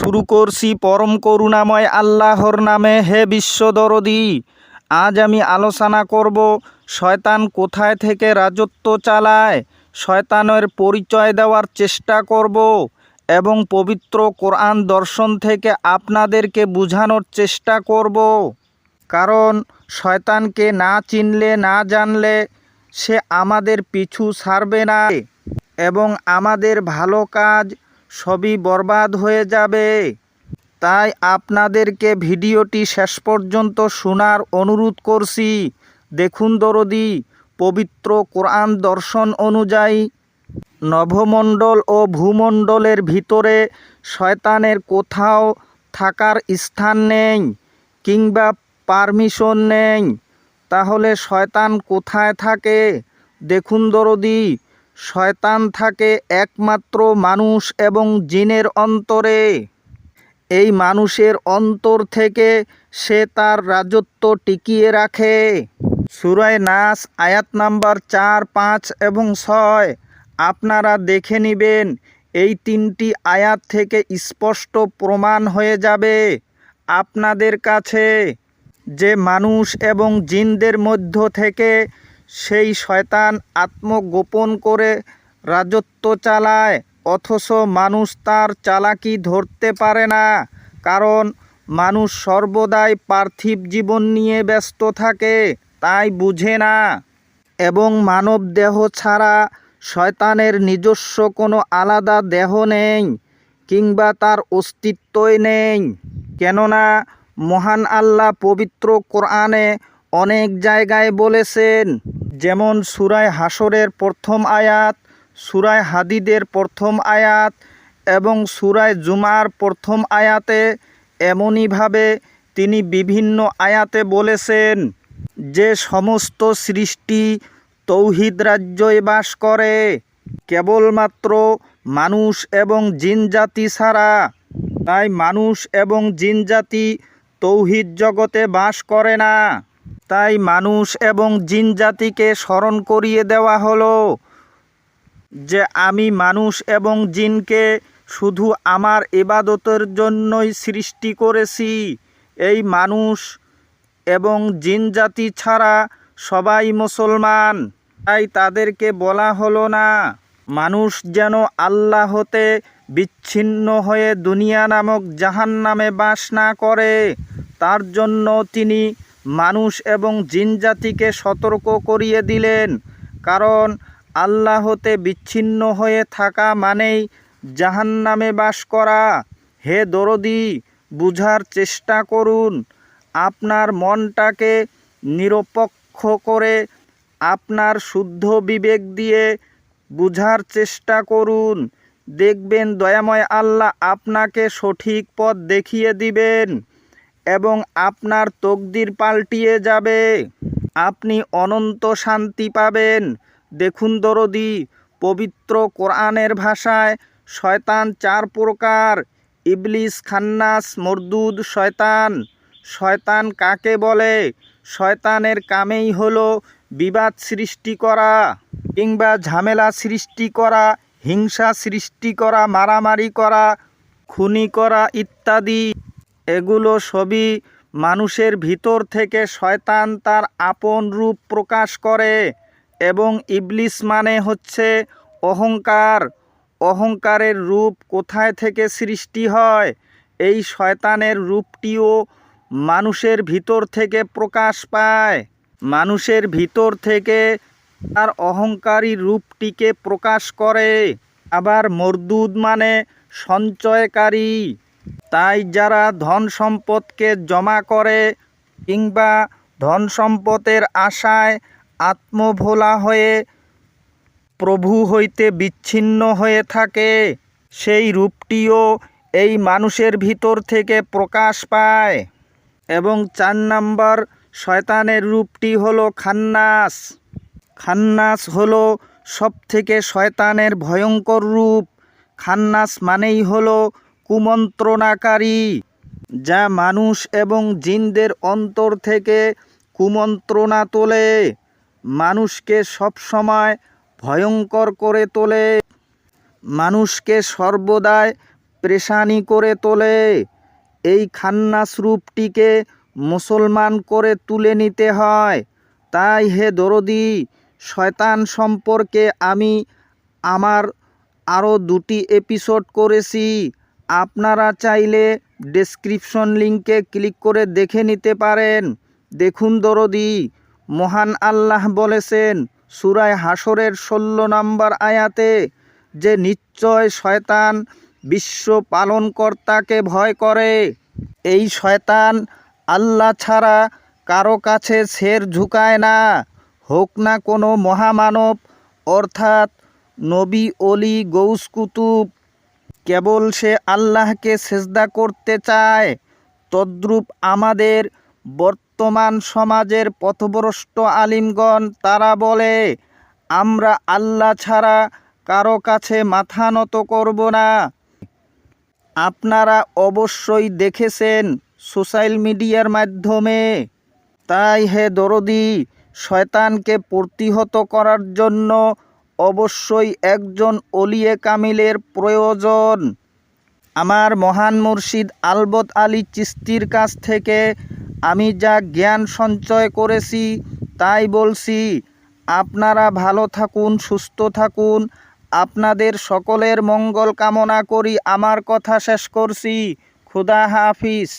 শুরু করছি পরম করুণাময় আল্লাহর নামে। হে বিশ্বদরদি আজ আমি আলোচনা করব, শয়তান কোথায় থেকে রাজত্ব চালায়, শয়তানের পরিচয় দেওয়ার চেষ্টা করব এবং পবিত্র কোরআন দর্শন থেকে আপনাদেরকে বোঝানোর চেষ্টা করব। কারণ শয়তানকে না চিনলে, না জানলে সে আমাদের পিছু ছাড়বে না। এবং আমাদের ভালো কাজ সবই বরবাদ হয়ে যাবে। তাই আপনাদেরকে ভিডিওটি শেষ পর্যন্ত শোনার অনুরোধ করছি। দেখুন দরদি, পবিত্র কোরআন দর্শন অনুযায়ী নভমণ্ডল ও ভূমণ্ডলের ভিতরে শয়তানের কোথাও থাকার স্থান নেই কিংবা পারমিশন নেই। তাহলে শয়তান কোথায় থাকে? দেখুন দরদি শয়তান থাকে একমাত্র মানুষ এবং জিনের অন্তরে। এই মানুষের অন্তর থেকে সে তার রাজত্ব টিকিয়ে রাখে। সুরায় নাস, আয়াত নাম্বার চার, পাঁচ এবং ছয়। আপনারা দেখে নেবেন, এই তিনটি আয়াত থেকে স্পষ্ট প্রমাণ হয়ে যাবে আপনাদের কাছে যে মানুষ এবং জিনদের মধ্য থেকে সেই শয়তান আত্মগোপন করে রাজত্ব চালায়, অথচ মানুষ তার চালাকি ধরতে পারে না। কারণ মানুষ সর্বদাই পার্থিব জীবন নিয়ে ব্যস্ত থাকে, তাই বুঝে না। এবং মানব দেহ ছাড়া শয়তানের নিজস্ব কোনো আলাদা দেহ নেই, কিংবা তার অস্তিত্বই নেই। কেননা মহান আল্লাহ পবিত্র কোরআনে অনেক জায়গায় বলেছেন যেমন সুরায় হাসরের প্রথম আয়াত, সুরায় হাদিদের প্রথম আয়াত এবং সুরায় জুমার প্রথম আয়াতে এমনইভাবে তিনি বিভিন্ন আয়াতে বলেছেন, যে সমস্ত সৃষ্টি তৌহিদ রাজ্যই বাস করে, কেবলমাত্র মানুষ এবং জিনজাতি ছাড়া। তাই মানুষ এবং জিনজাতি তৌহিদ জগতে বাস করে না। তাই মানুষ এবং জিনজাতিকে স্মরণ করিয়ে দেওয়া হলো যে আমি মানুষ এবং জিনকে শুধু আমার ইবাদতের জন্যই সৃষ্টি করেছি। এই মানুষ এবং জিন জাতি ছাড়া সবাই মুসলমান। তাই তাদেরকে বলা হলো না, মানুষ যেন আল্লাহ হতে বিচ্ছিন্ন হয়ে দুনিয়া নামক জাহান নামে বাস না করে। তার জন্য তিনি মানুষ এবং জিন জাতিকে সতর্ক করিয়ে দিলেন। কারণ আল্লাহ হতে বিচ্ছিন্ন হয়ে থাকা মানেই জাহান নামে বাস করা। হে দরদি, বুঝার চেষ্টা করুন। আপনার মনটাকে নিরপেক্ষ করে আপনার শুদ্ধ বিবেক দিয়ে বুঝার চেষ্টা করুন। দেখবেন দয়াময় আল্লাহ আপনাকে সঠিক পথ দেখিয়ে দিবেন। এবং আপনার তকদির পাল্টিয়ে যাবে। আপনি অনন্ত শান্তি পাবেন। দেখুন দরদি, পবিত্র কোরআনের ভাষায়, শয়তান চার প্রকার। ইবলিস, খান্নাস, মরদুদ, শয়তান। শয়তান কাকে বলে? শয়তানের কামেই হলো বিবাদ সৃষ্টি করা কিংবা ঝামেলা সৃষ্টি করা, হিংসা সৃষ্টি করা, মারামারি করা, খুনি করা ইত্যাদি। এগুলো সবই মানুষের ভিতর থেকে শয়তান তার আপন রূপ প্রকাশ করে এবং ইবলিস মানে হচ্ছে অহংকার। অহংকারের রূপ কোথায় থেকে সৃষ্টি হয়? এই শয়তানের রূপটিও মানুষের ভিতর থেকে প্রকাশ পায়। মানুষের ভিতর থেকে তার অহংকারী রূপটিকে প্রকাশ করে। আবার মরদুদ মানে সঞ্চয়কারী। তাই যারা ধন সম্পদকে জমা করে কিংবা ধন সম্পদের আশায় আত্মভোলা হয়ে প্রভু হইতে বিচ্ছিন্ন হয়ে থাকে, সেই রূপটিও এই মানুষের ভিতর থেকে প্রকাশ পায়। এবং চার নাম্বার শয়তানের রূপটি হলো খান্নাস। খান্নাস হলো সব থেকে শয়তানের ভয়ঙ্কর রূপ। খান্নাস মানেই হলো কুমন্ত্রণাকারী, যা মানুষ এবং জিনদের অন্তর থেকে কুমন্ত্রণা তোলে, মানুষকে সবসময় ভয়ঙ্কর করে তোলে, মানুষকে সর্বদাই প্রেশানি করে তোলে। এই খান্নাস রূপটিকে মুসলমান করে তুলে নিতে হয়। তাই হে দরদি, শয়তান সম্পর্কে আমি আমার আরও দুটি এপিসোড করেছি। আপনারা চাইলে ডেসক্রিপশন লিংকে ক্লিক করে দেখে নিতে পারেন। দেখুন দরদি, মহান আল্লাহ বলেছেন, সুরায় হাসরের ষোলো নম্বর আয়াতে যে নিশ্চয় শয়তান বিশ্ব পালনকর্তাকে ভয় করে, এই শয়তান আল্লাহ ছাড়া কারও কাছে ছের ঝুঁকায় না। হোক না কোনো মহামানব, অর্থাৎ নবী অলি গৌস কুতুব কেবল সে আল্লাহকে সেজদা করতে চায়, তদ্রূপ আমাদের বর্তমান সমাজের পথভ্রষ্ট আলিমগণ তারা বলে, আমরা আল্লাহ ছাড়া কারও কাছে মাথা নত করব না। আপনারা অবশ্যই দেখেছেন সোশ্যাল মিডিয়ার মাধ্যমে। তাই হে দরদি, শয়তানকে প্রতিহত করার জন্য অবশ্যই একজন অলিয়ে কামিলের প্রয়োজন। আমার মহান মুর্শিদ আলবত আলী চিস্তির কাছ থেকে আমি যা জ্ঞান সঞ্চয় করেছি তাই বলছি, আপনারা ভালো থাকুন, সুস্থ থাকুন। আপনাদের সকলের মঙ্গল কামনা করি। আমার কথা শেষ করছি। খুদা হাফিজ।